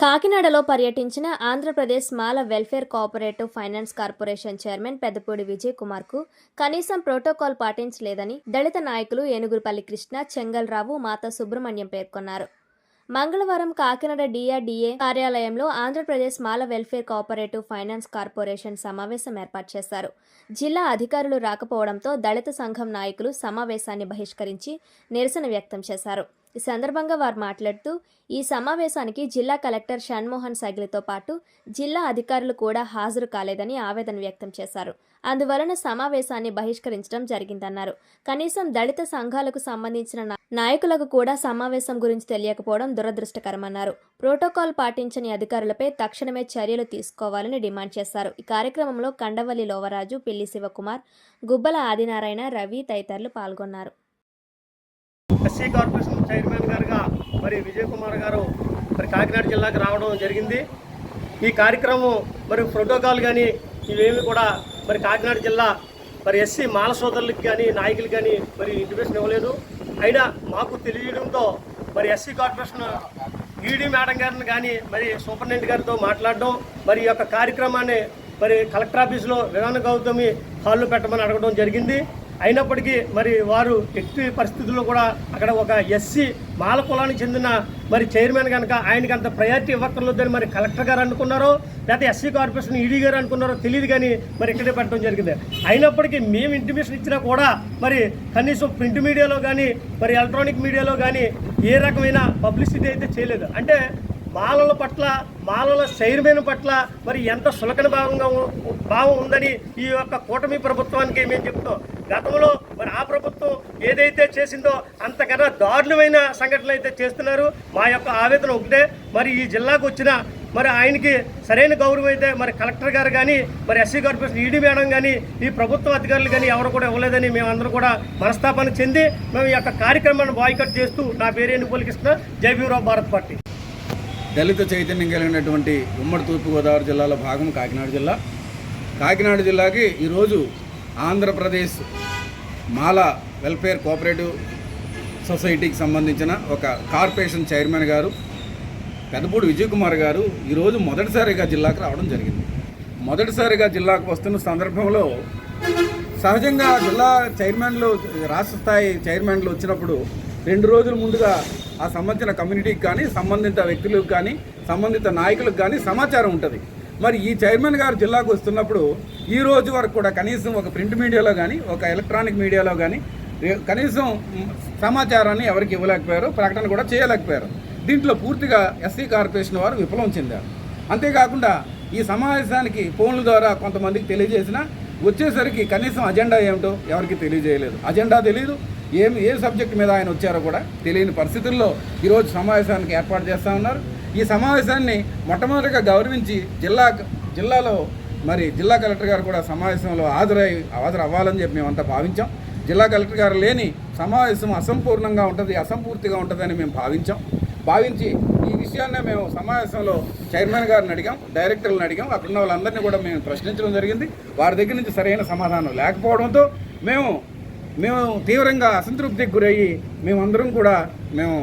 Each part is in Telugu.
కాకినాడలో పర్యటించిన Andhra Pradesh Mala welfare cooperative finance corporation chairman Peddapudi Vijay కుమార్కు కనీసం ప్రోటోకాల్ పాటించలేదని దళిత నాయకులు ఏనుగురుపల్లి కృష్ణ చెంగల్రావు మాతా సుబ్రహ్మణ్యం పేర్కొన్నారు. మంగళవారం కాకినాడ డిఆర్డీఏ కార్యాలయంలో Andhra Pradesh Mala welfare cooperative finance corporation సమావేశం ఏర్పాటు చేశారు. జిల్లా అధికారులు రాకపోవడంతో దళిత సంఘం నాయకులు సమావేశాన్ని బహిష్కరించి నిరసన వ్యక్తం చేశారు. ఈ సందర్భంగా వారు మాట్లాడుతూ ఈ సమావేశానికి జిల్లా కలెక్టర్ షణ్మోహన్ సైగ్లితో పాటు జిల్లా అధికారులు కూడా హాజరు కాలేదని ఆవేదన వ్యక్తం చేశారు. అందువలన సమావేశాన్ని బహిష్కరించడం జరిగిందన్నారు. కనీసం దళిత సంఘాలకు సంబంధించిన నాయకులకు కూడా సమావేశం గురించి తెలియకపోవడం దురదృష్టకరమన్నారు. ప్రోటోకాల్ పాటించని అధికారులపై తక్షణమే చర్యలు తీసుకోవాలని డిమాండ్ చేశారు. ఈ కార్యక్రమంలో కండవల్లి లోవరాజు పిల్లి శివకుమార్ గుబ్బల ఆదినారాయణ రవి తదితరులు పాల్గొన్నారు. ఎస్సీ కార్పొరేషన్ చైర్మన్ గారుగా మరి విజయ్ కుమార్ గారు మరి కాకినాడ జిల్లాకు రావడం జరిగింది. ఈ కార్యక్రమం మరి ప్రోటోకాల్ కానీ ఇవేమి కూడా మరి కాకినాడ జిల్లా మరి ఎస్సీ మాల సోదరులకు కానీ నాయకులు కానీ మరి ఇంటిమేషన్ ఇవ్వలేదు. అయినా మాకు తెలియడంతో మరి ఎస్సీ కార్పొరేషన్ ఈడీ మేడం గారిని కానీ మరి సూపరింటెండెంట్ గారితో మాట్లాడడం మరి ఈ యొక్క కార్యక్రమాన్ని మరి కలెక్టర్ ఆఫీస్లో విధాన గౌతమి హాల్లో పెట్టమని అడగడం జరిగింది. అయినప్పటికీ మరి వారు ఎట్టి పరిస్థితుల్లో కూడా అక్కడ ఒక ఎస్సీ మాల కులానికి చెందిన మరి చైర్మన్ కనుక ఆయనకి అంత ప్రయారిటీ ఇవ్వక్కర్లేదని మరి కలెక్టర్ గారు అనుకున్నారో లేకపోతే ఎస్సీ కార్పొరేషన్ ఈడీ గారు అనుకున్నారో తెలియదు కానీ మరి ఇక్కడే పెట్టడం జరిగింది. అయినప్పటికీ మేము ఇంటిమేషన్ ఇచ్చినా కూడా మరి కనీసం ప్రింట్ మీడియాలో కానీ మరి ఎలక్ట్రానిక్ మీడియాలో కానీ ఏ రకమైన పబ్లిసిటీ అయితే చేయలేదు. అంటే మాలల పట్ల మాలల చైర్మన్ పట్ల మరి ఎంత సులకన భావంగా భావం ఉందని ఈ యొక్క కూటమి ప్రభుత్వానికి మేము చెప్తాం గతంలో మరి ఆ ప్రభుత్వం ఏదైతే చేసిందో అంతకన్నా దారుణమైన సంఘటనలు అయితే చేస్తున్నారు. మా యొక్క ఆవేదన ఒకటే. మరి ఈ జిల్లాకు వచ్చిన మరి ఆయనకి సరైన గౌరవం అయితే మరి కలెక్టర్ గారు కానీ మరి ఎస్సీ కార్పొరేషన్ ఈడీ మేడం కానీ ఈ ప్రభుత్వ అధికారులు కానీ ఎవరు కూడా ఇవ్వలేదని మేమందరూ కూడా మనస్తాపన చెంది మేము ఈ యొక్క కార్యక్రమాన్ని బాయ్కట్ చేస్తూ నా పేరు ఎన్నికలకి కృష్ణ జై భారత్ పార్టీ. దళిత చైతన్యం కలిగినటువంటి ఉమ్మడి తూర్పుగోదావరి జిల్లాలో భాగం కాకినాడ జిల్లా. కాకినాడ జిల్లాకి ఈరోజు ఆంధ్రప్రదేశ్ మాల వెల్ఫేర్ కోఆపరేటివ్ సొసైటీకి సంబంధించిన ఒక కార్పొరేషన్ చైర్మన్ గారు పెద్దపూడి విజయ్ కుమార్ గారు ఈరోజు మొదటిసారిగా జిల్లాకు రావడం జరిగింది. మొదటిసారిగా జిల్లాకు వస్తున్న సందర్భంలో సహజంగా జిల్లా చైర్మన్లు రాష్ట్ర స్థాయి చైర్మన్లు వచ్చినప్పుడు రెండు రోజుల ముందుగా ఆ సంబంధించిన కమ్యూనిటీకి కానీ సంబంధిత వ్యక్తులకు కానీ సంబంధిత నాయకులకు కానీ సమాచారం ఉంటుంది. మరి ఈ చైర్మన్ గారు జిల్లాకు వస్తున్నప్పుడు ఈ రోజు వరకు కూడా కనీసం ఒక ప్రింట్ మీడియాలో కానీ ఒక ఎలక్ట్రానిక్ మీడియాలో కానీ కనీసం సమాచారాన్ని ఎవరికి ఇవ్వలేకపోయారు ప్రకటన కూడా చేయలేకపోయారు. దీంట్లో పూర్తిగా ఎస్సీ కార్పొరేషన్ వారు విఫలం చెందారు. అంతేకాకుండా ఈ సమావేశానికి ఫోన్ల ద్వారా కొంతమందికి తెలియజేసిన వచ్చేసరికి కనీసం అజెండా ఏమిటో ఎవరికి తెలియజేయలేదు. అజెండా తెలియదు ఏం ఏ సబ్జెక్ట్ మీద ఆయన వచ్చారో కూడా తెలియని పరిస్థితుల్లో ఈరోజు సమావేశానికి ఏర్పాటు చేస్తూ ఉన్నారు. ఈ సమావేశాన్ని మొట్టమొదటిగా గౌరవించి జిల్లా జిల్లాలో మరి జిల్లా కలెక్టర్ గారు కూడా సమావేశంలో హాజరై హాజరు అవ్వాలని చెప్పి మేమంతా భావించాం. జిల్లా కలెక్టర్ గారు లేని సమావేశం అసంపూర్ణంగా ఉంటుంది అసంపూర్తిగా ఉంటుందని మేము భావించాం. భావించి ఈ విషయాన్నే మేము సమావేశంలో చైర్మన్ గారిని అడిగాం డైరెక్టర్లను అడిగాం. అక్కడ ఉన్న వాళ్ళందరినీ కూడా మేము ప్రశ్నించడం జరిగింది. వారి దగ్గర నుంచి సరైన సమాధానం లేకపోవడంతో మేము మేము తీవ్రంగా అసంతృప్తికి గురయ్యి మేమందరం కూడా మేము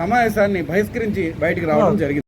సమావేశాన్ని బహిష్కరించి బయటికి రావడం జరిగింది.